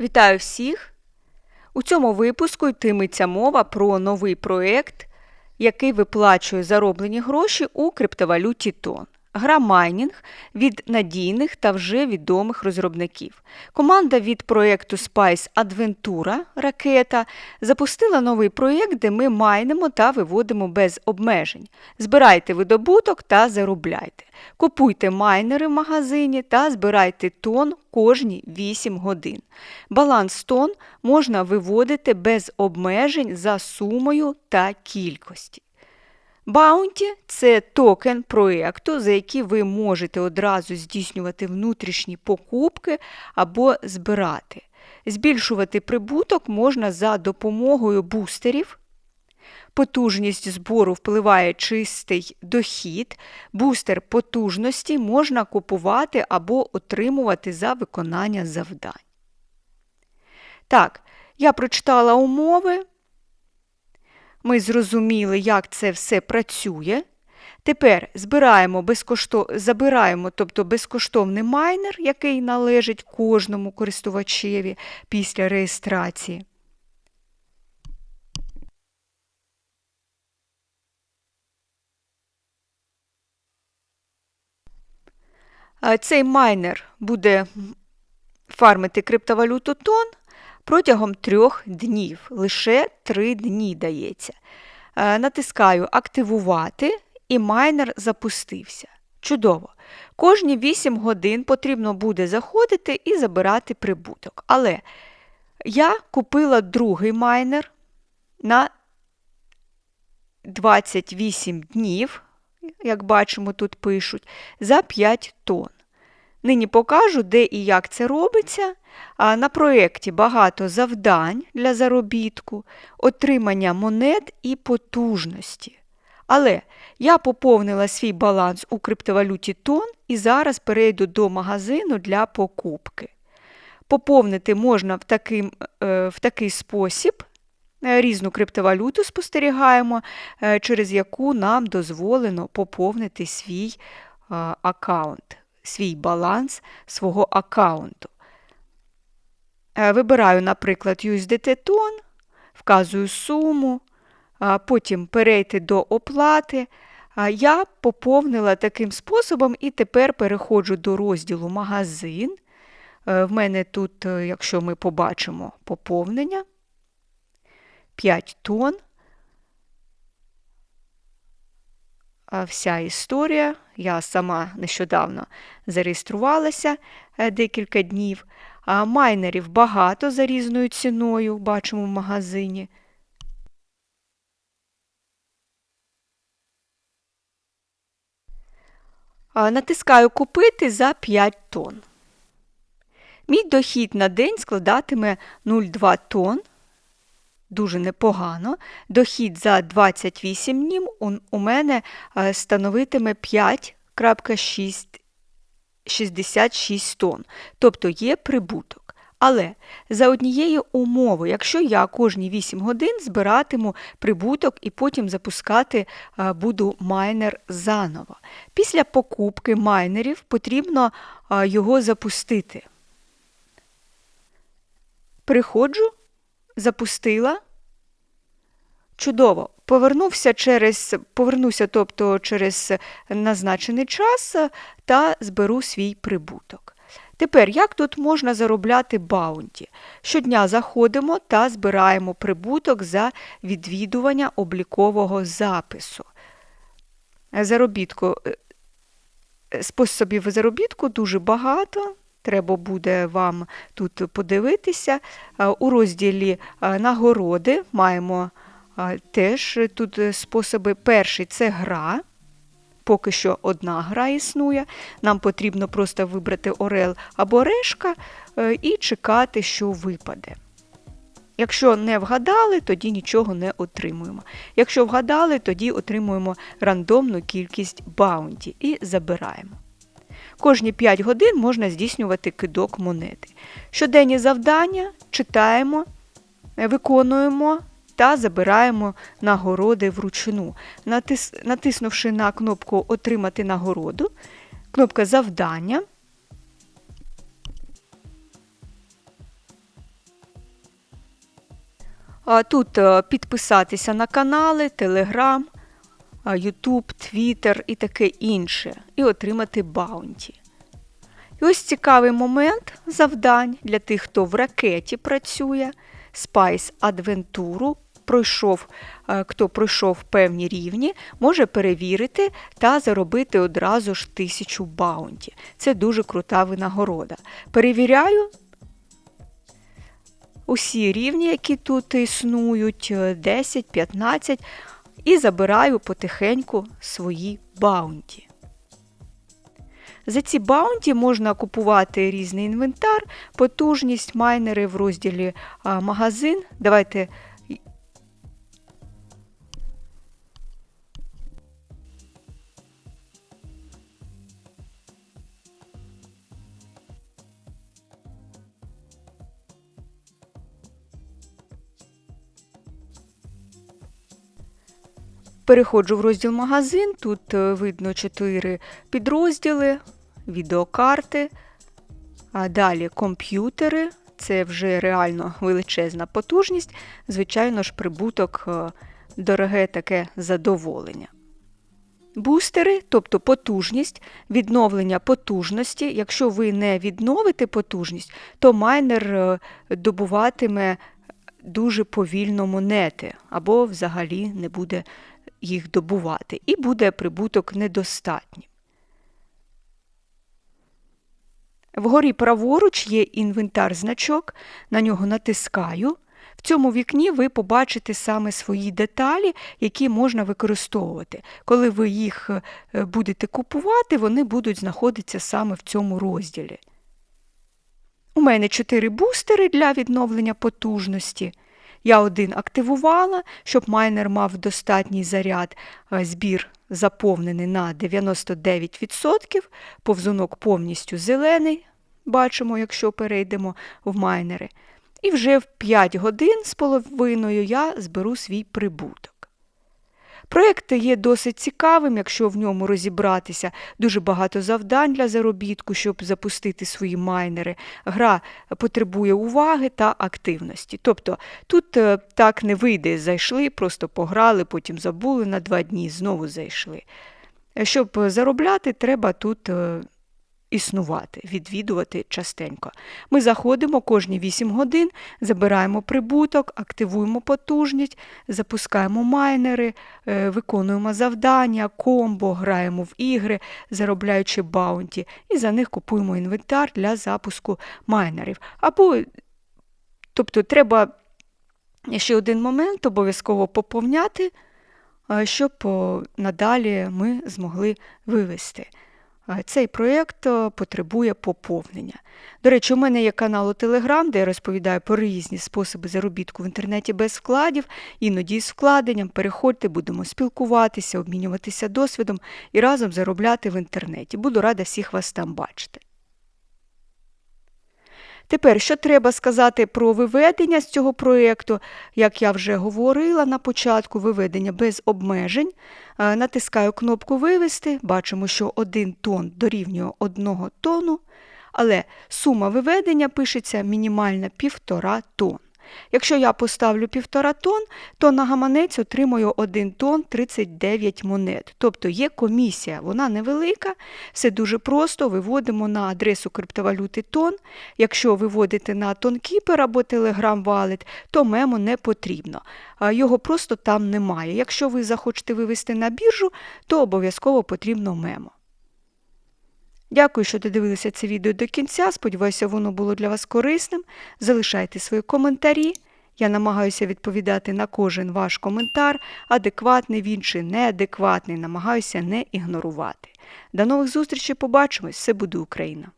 Вітаю всіх! У цьому випуску йтиметься мова про новий проєкт, який виплачує зароблені гроші у криптовалюті Тон. Гра майнінг від надійних та вже відомих розробників. Команда від проєкту Spice Adventura Ракета запустила новий проєкт, де ми майнимо та виводимо без обмежень. Збирайте видобуток та заробляйте. Купуйте майнери в магазині та збирайте тон кожні 8 годин. Баланс тон можна виводити без обмежень за сумою та кількості. Баунті це токен проєкту, за який ви можете одразу здійснювати внутрішні покупки або збирати. Збільшувати прибуток можна за допомогою бустерів. Потужність збору впливає чистий дохід, бустер потужності можна купувати або отримувати за виконання завдань. Так, я прочитала умови. Ми зрозуміли, як це все працює. Тепер збираємо безкоштов... забираємо тобто безкоштовний майнер, який належить кожному користувачеві після реєстрації. Цей майнер буде фармити криптовалюту тон протягом трьох днів. Лише три дні дається. Натискаю Активувати і майнер запустився. Чудово! Кожні 8 годин потрібно буде заходити і забирати прибуток. Але я купила другий майнер на 28 днів, як бачимо, тут пишуть, за 5 тонн. Нині покажу, де і як це робиться. На проєкті багато завдань для заробітку, отримання монет і потужності. Але я поповнила свій баланс у криптовалюті тон і зараз перейду до магазину для покупки. Поповнити можна в такий, е, в такий спосіб. Е, різну криптовалюту спостерігаємо, е, через яку нам дозволено поповнити свій аккаунт свій баланс свого аккаунту. Е, вибираю, наприклад, USDT тон, вказую суму, потім перейти до оплати. Я поповнила таким способом і тепер переходжу до розділу магазин. Е, в мене тут, е, якщо ми побачимо поповнення, 5 тонн. вся історія. Я сама нещодавно зареєструвалася е, декілька днів. Майнерів багато за різною ціною, бачимо в магазині. Натискаю Купити за 5 тонн. Мій дохід на день складатиме 0,2 тонн дуже непогано. Дохід за 28 днів у мене е, становитиме 5,66 тонн, тобто є прибуток. Але за однією умовою, якщо я кожні 8 годин збиратиму прибуток і потім запускати е, буду майнер заново. Після покупки майнерів потрібно е, його запустити. Приходжу запустила. Чудово. Повернувся через, Повернуся тобто через назначений час та зберу свій прибуток. Тепер, як тут можна заробляти баунті? Щодня заходимо та збираємо прибуток за відвідування облікового запису. Заробітку, е, Способів заробітку дуже багато. Треба буде вам тут подивитися. У розділі нагороди маємо теж тут способи. Перший це гра. Поки що одна гра існує. Нам потрібно просто вибрати орел або решка е, і чекати, що випаде. Якщо не вгадали, тоді нічого не отримуємо. Якщо вгадали, тоді отримуємо рандомну кількість баунті і забираємо. Кожні 5 годин можна здійснювати кидок монети. Щоденні завдання читаємо, виконуємо та забираємо нагороди вручну. Натис... Натиснувши на кнопку Отримати нагороду, кнопка Завдання. Тут е, підписатися на канали, Телеграм, Ютуб, Твіттер і таке інше, і отримати баунті. І ось цікавий момент завдань для тих, хто в ракеті працює, Spice Адвентуру пройшов, е, хто пройшов певні рівні, може перевірити та заробити одразу ж тисячу баунті. Це дуже крута винагорода. Перевіряю усі рівні, які тут існують, 10, 15, і забираю потихеньку свої баунті. За ці баунті можна купувати різний інвентар, потужність, майнери в розділі магазин. Давайте Переходжу в розділ магазин. Тут е, видно 4 підрозділи, відеокарти, а далі комп'ютери. Це вже реально величезна потужність, звичайно ж, прибуток, е, дороге таке задоволення. Бустери, тобто потужність, відновлення потужності. Якщо ви не відновите потужність, то майнер е, добуватиме дуже повільно монети або взагалі не буде їх добувати, і буде прибуток недостатнім. Вгорі праворуч є інвентар значок, на нього натискаю. В цьому вікні ви побачите саме свої деталі, які можна використовувати. Коли ви їх е, будете купувати, вони будуть знаходитися саме в цьому розділі. У мене 4 бустери для відновлення потужності. Я один активувала, щоб майнер мав достатній заряд, е, збір заповнений на 99%, повзунок повністю зелений, бачимо, якщо перейдемо в майнери. І вже в 5 годин з половиною я зберу свій прибуток. Проєкт є досить цікавим, якщо в ньому розібратися дуже багато завдань для заробітку, щоб запустити свої майнери. Гра потребує уваги та активності. Тобто тут е, так не вийде, зайшли, просто пограли, потім забули на два дні, знову зайшли. Щоб заробляти, треба тут е, існувати, відвідувати частенько. Ми заходимо кожні 8 годин, забираємо прибуток, активуємо потужність, запускаємо майнери, е, виконуємо завдання, комбо, граємо в ігри, заробляючи баунті, і за них купуємо інвентар для запуску майнерів. Або, тобто, треба ще один момент обов'язково поповняти, е, щоб надалі ми змогли вивести. Цей проєкт е, потребує поповнення. До речі, у мене є канал у Телеграм, де я розповідаю про різні способи заробітку в інтернеті без вкладів, іноді з вкладенням. Переходьте, будемо спілкуватися, обмінюватися досвідом і разом заробляти в інтернеті. Буду рада всіх вас там бачити. Тепер, що треба сказати про виведення з цього проєкту, як я вже говорила на початку, виведення без обмежень. Е, натискаю кнопку Вивести, бачимо, що 1 тонн дорівнює 1 тонну, але сума виведення пишеться мінімальна 1,5 тонн. Якщо я поставлю півтора тонн, то на гаманець отримую 1 тонн 39 монет. Тобто є комісія, вона невелика, все дуже просто, виводимо на адресу криптовалюти тон. Якщо виводите на TonKeeper або Telegram Wallet, то мемо не потрібно. Його просто там немає. Якщо ви захочете вивести на біржу, то обов'язково потрібно мемо. Дякую, що додивилися це відео до кінця. Сподіваюся, воно було для вас корисним. Залишайте свої коментарі. Я намагаюся відповідати на кожен ваш коментар, адекватний він чи неадекватний, намагаюся не ігнорувати. До нових зустрічей, побачимось! Все буде Україна!